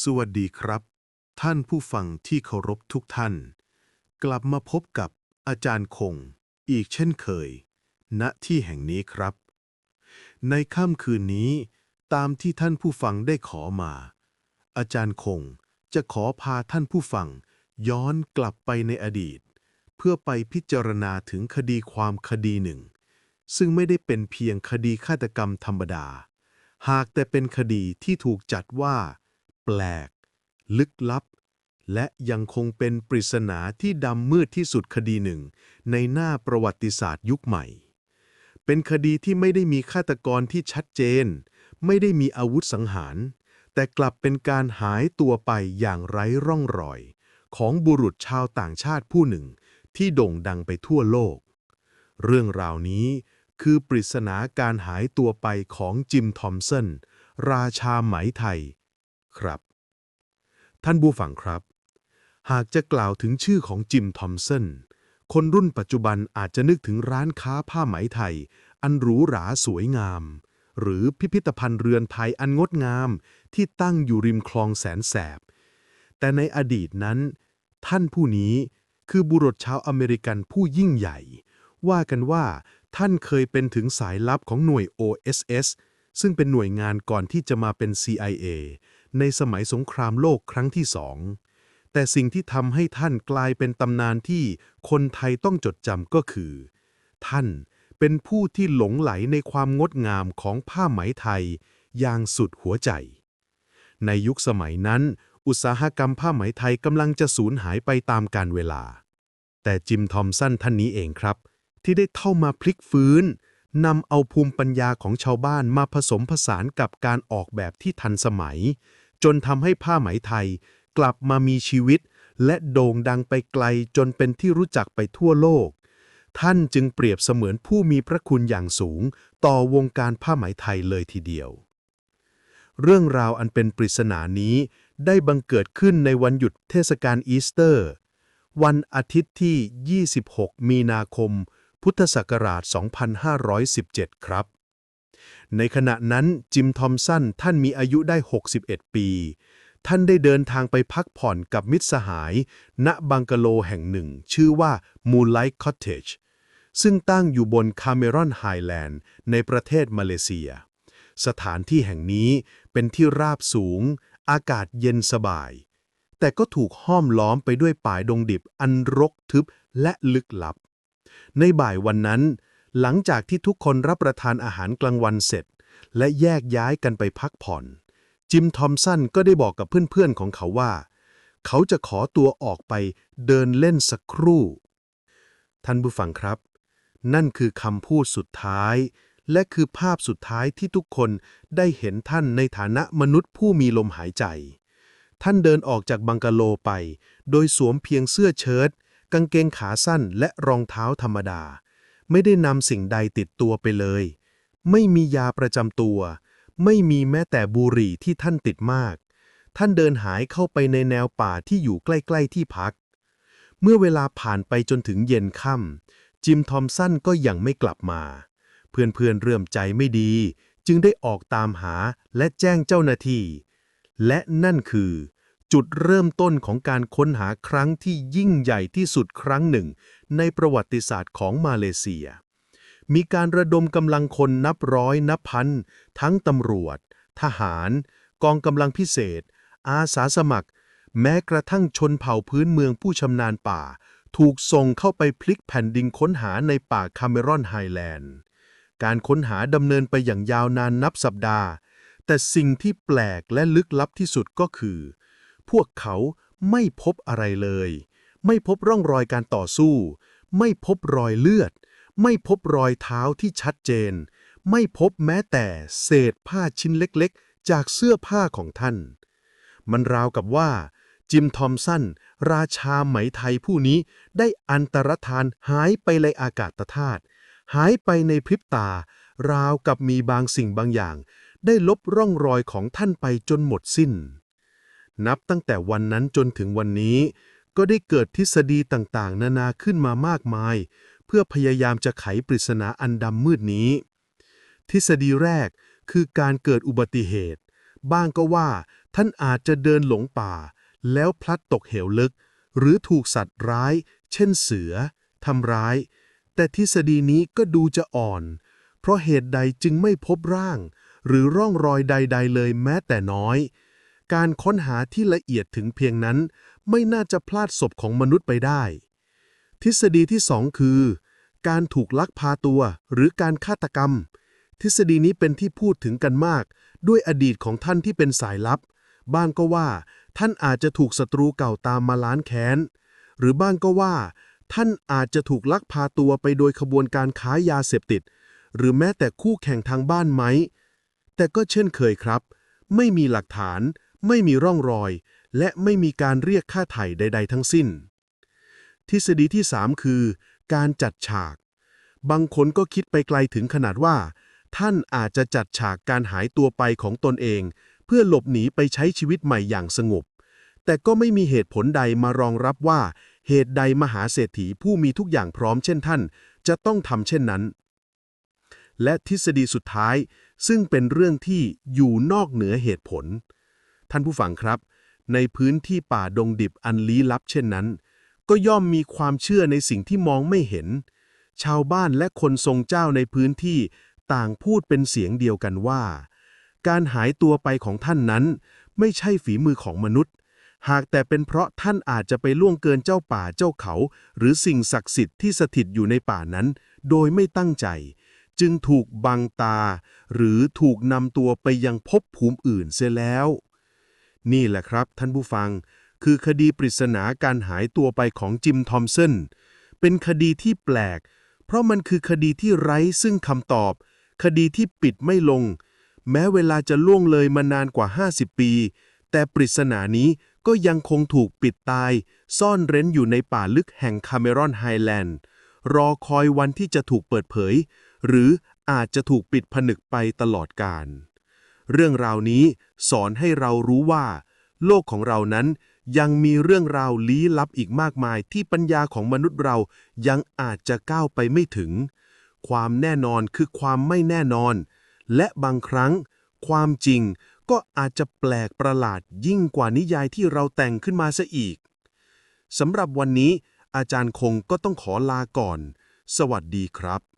สวัสดีครับ ท่านผู้ฟังที่เคารพทุกท่าน กลับมาพบกับอาจารย์คง อีกเช่นเคย ณที่แห่งนี้ครับ ในค่ำคืนนี้ ตามที่ท่านผู้ฟังได้ขอมา อาจารย์คงจะขอพาท่านผู้ฟัง ย้อนกลับไปในอดีต เพื่อไปพิจารณาถึงคดีความคดีหนึ่ง ซึ่งไม่ได้เป็นเพียงคดีฆาตกรรมธรรมดา หากแต่เป็นคดีที่ถูกจัดว่า ปลก ลึกลับ และยังคงเป็นปริศนาที่ดำมืดที่สุดคดีหนึ่ง ในหน้าประวัติศาสตร์ยุคใหม่ เป็นคดีที่ไม่ได้มีฆาตกรที่ชัดเจน ไม่ได้มีอาวุธสังหาร แต่กลับเป็นการหายตัวไปอย่างไร้ร่องรอย ของบุรุษชาวต่างชาติผู้หนึ่ง ที่โด่งดังไปทั่วโลก เรื่องราวนี้คือปริศนาการหายตัวไปของจิม ทอมสัน ราชาไหมไทย ครับ ท่านผู้ฟังครับ หากจะกล่าวถึงชื่อของจิมทอมสันคนรุ่นปัจจุบันอาจจะนึกถึงร้านค้าผ้าไหมไทย อันหรูหราสวยงาม หรือพิพิธภัณฑ์เรือนไทยอันงดงาม ที่ตั้งอยู่ริมคลองแสนแสบ แต่ในอดีตนั้น ท่านผู้นี้คือบุรุษชาวอเมริกันผู้ยิ่งใหญ่ ว่ากันว่าท่านเคยเป็นถึงสายลับของหน่วย OSS ซึ่งเป็นหน่วยงานก่อนที่จะมาเป็น CIA ในสมัยสงครามโลกครั้งที่สอง แต่สิ่งที่ทำให้ท่านกลายเป็นตำนานที่คนไทยต้องจดจำก็คือ ท่านเป็นผู้ที่หลงไหลในความงดงามของผ้าไหมไทยอย่างสุดหัวใจ ในยุคสมัยนั้น อุตสาหกรรมผ้าไหมไทยกำลังจะสูญหายไปตามกาลเวลา แต่จิมทอมสันท่านนี้เองครับ ที่ได้เข้ามาพลิกฟื้นนำเอาภูมิปัญญาของชาวบ้านมาผสมผสานกับการออกแบบที่ทันสมัย จนทำให้ผ้าไหมไทย กลับมามีชีวิต และโด่งดังไปไกลจนเป็นที่รู้จักไปทั่วโลก ท่านจึงเปรียบเสมือนผู้มีพระคุณอย่างสูง ต่อวงการผ้าไหมไทยเลยทีเดียว เรื่องราวอันเป็นปริศนานี้ได้บังเกิดขึ้นในวันหยุดเทศกาลอีสเตอร์ วันอาทิตย์ที่ 26 มีนาคม พุทธศักราช 2517 ครับ ในขณะนั้นจิมทอมสันท่านมีอายุได้ 61 ปี ท่านได้เดินทางไปพักผ่อนกับมิตรสหาย ณบังกะโลแห่งหนึ่ง ชื่อว่า Moonlight Cottage ซึ่งตั้งอยู่บนคาเมรอนไฮแลนด์ในประเทศมาเลเซีย สถานที่แห่งนี้เป็นที่ราบสูง อากาศเย็นสบาย แต่ก็ถูกห้อมล้อมไปด้วยป่ายดงดิบอันรกทึบและลึกลับ ในบ่ายวันนั้น หลังจากที่ทุกคนรับประทานอาหารกลางวันเสร็จ และแยกย้ายกันไปพักผ่อน จิมทอมสันก็ได้บอกกับเพื่อนๆของเขาว่า เขาจะขอตัวออกไปเดินเล่นสักครู่ ท่านผู้ฟังครับ นั่นคือคำพูดสุดท้าย และคือภาพสุดท้ายที่ทุกคนได้เห็นท่านในฐานะมนุษย์ผู้มีลมหายใจ ท่านเดินออกจากบังกะโลไป โดยสวมเพียงเสื้อเชิ้ตกางเกงขาสั้นและรองเท้าธรรมดา ไม่ได้นำสิ่งใดติดตัวไปเลย ไม่มียาประจำตัว ไม่มีแม้แต่บุหรี่ที่ท่านติดมาก ท่านเดินหายเข้าไปในแนวป่าที่อยู่ใกล้ ๆ ที่พัก เมื่อเวลาผ่านไปจนถึงเย็นค่ำจิมทอมสันก็ยังไม่กลับมา เพื่อนๆเริ่มใจไม่ดี จึงได้ออกตามหาและแจ้งเจ้าหน้าที่ และนั่นคือ จุดเริ่มต้นของการค้นหาครั้งที่ยิ่งใหญ่ที่สุดครั้งหนึ่ง ในประวัติศาสตร์ของมาเลเซีย มีการระดมกำลังคนนับร้อยนับพัน ทั้งตำรวจ ทหาร กองกำลังพิเศษ อาสาสมัคร แม้กระทั่งชนเผ่าพื้นเมืองผู้ชำนาญป่า ถูกส่งเข้าไปพลิกแผ่นดินค้นหาในป่าคาเมรอนไฮแลนด์ การค้นหาดำเนินไปอย่างยาวนานนับสัปดาห์ แต่สิ่งที่แปลกและลึกลับที่สุดก็คือ พวกเขาไม่พบอะไรเลย ไม่พบร่องรอยการต่อสู้ ไม่พบรอยเลือด ไม่พบรอยเท้าที่ชัดเจน ไม่พบแม้แต่เศษผ้าชิ้นเล็กๆ จากเสื้อผ้าของท่าน มันราวกับว่า จิมทอมสัน ราชาไหมไทยผู้นี้ได้อันตรธานหายไปในอากาศธาตุหายไปในพริบตา ราวกับมีบางสิ่งบางอย่าง ได้ลบร่องรอยของท่านไปจนหมดสิ้น นับตั้งแต่วันนั้นจนถึงวันนี้ ก็ได้เกิดทฤษฎีต่างๆ นานาขึ้นมามากมาย เพื่อพยายามจะไขปริศนาอันดำมืดนี้ ทฤษฎีแรกคือการเกิดอุบัติเหตุ บ้างก็ว่าท่านอาจจะเดินหลงป่า แล้วพลัดตกเหวลึก หรือถูกสัตว์ร้าย เช่นเสือทำร้าย แต่ทฤษฎีนี้ก็ดูจะอ่อน เพราะเหตุใดจึงไม่พบร่าง หรือร่องรอยใด ๆ เลยแม้แต่น้อย การค้นหาที่ละเอียดถึงเพียงนั้น ไม่น่าจะพลาดศพของมนุษย์ไปได้ ทฤษฎีที่สองคือ การถูกลักพาตัวหรือการฆาตกรรม ทฤษฎีนี้เป็นที่พูดถึงกันมาก ด้วยอดีตของท่านที่เป็นสายลับ บ้างก็ว่า ท่านอาจจะถูกศัตรูเก่าตามมาล้านแค้น หรือบ้างก็ว่า ท่านอาจจะถูกลักพาตัวไปโดยขบวนการค้ายาเสพติด หรือแม้แต่คู่แข่งทางบ้านไหมแต่ก็เช่นเคยครับ ไม่มีหลักฐาน ไม่มีร่องรอย และไม่มีการเรียกค่าไถ่ใด ๆ ทั้งสิ้น ทฤษฎีที่ 3 คือ การจัดฉาก บางคนก็คิดไปไกลถึงขนาดว่า ท่านอาจจะจัดฉากการหายตัวไปของตนเอง เพื่อหลบหนีไปใช้ชีวิตใหม่อย่างสงบ แต่ก็ไม่มีเหตุผลใดมารองรับว่า เหตุใดมหาเศรษฐีผู้มีทุกอย่างพร้อมเช่นท่าน จะต้องทำเช่นนั้นและทฤษฎีสุดท้ายซึ่งเป็นเรื่องที่อยู่นอกเหนือเหตุผล ท่านผู้ฟังครับ ในพื้นที่ป่าดงดิบอันลี้ลับเช่นนั้น ก็ย่อมมีความเชื่อในสิ่งที่มองไม่เห็น ชาวบ้านและคนทรงเจ้าในพื้นที่ต่างพูดเป็นเสียงเดียวกันว่า การหายตัวไปของท่านนั้น ไม่ใช่ฝีมือของมนุษย์ หากแต่เป็นเพราะท่านอาจจะไปล่วงเกินเจ้าป่าเจ้าเขา หรือสิ่งศักดิ์สิทธิ์ที่สถิตอยู่ในป่านั้น โดยไม่ตั้งใจจึงถูกบังตา หรือถูกนำตัวไปยังภพภูมิอื่นเสียแล้ว นี่แหละครับท่านผู้ฟัง คือคดีปริศนาการหายตัวไปของจิมทอมสันเป็นคดีที่แปลก เพราะมันคือคดีที่ไร้ซึ่งคำตอบ คดีที่ปิดไม่ลง แม้เวลาจะล่วงเลยมานานกว่า 50 ปี แต่ปริศนานี้ก็ยังคงถูกปิดตาย ซ่อนเร้นอยู่ในป่าลึกแห่งคาเมรอนไฮแลนด์ รอคอยวันที่จะถูกเปิดเผย หรืออาจจะถูกปิดผนึกไปตลอดกาล เรื่องราวนี้สอนให้เรารู้ว่า โลกของเรานั้นยังมีเรื่องราวลี้ลับอีกมากมายที่ปัญญาของมนุษย์เรายังอาจจะก้าวไปไม่ถึง ความแน่นอนคือความไม่แน่นอน และบางครั้ง ความจริงก็อาจจะแปลกประหลาดยิ่งกว่านิยายที่เราแต่งขึ้นมาซะอีกสำหรับวันนี้ อาจารย์คงก็ต้องขอลาก่อน สวัสดีครับ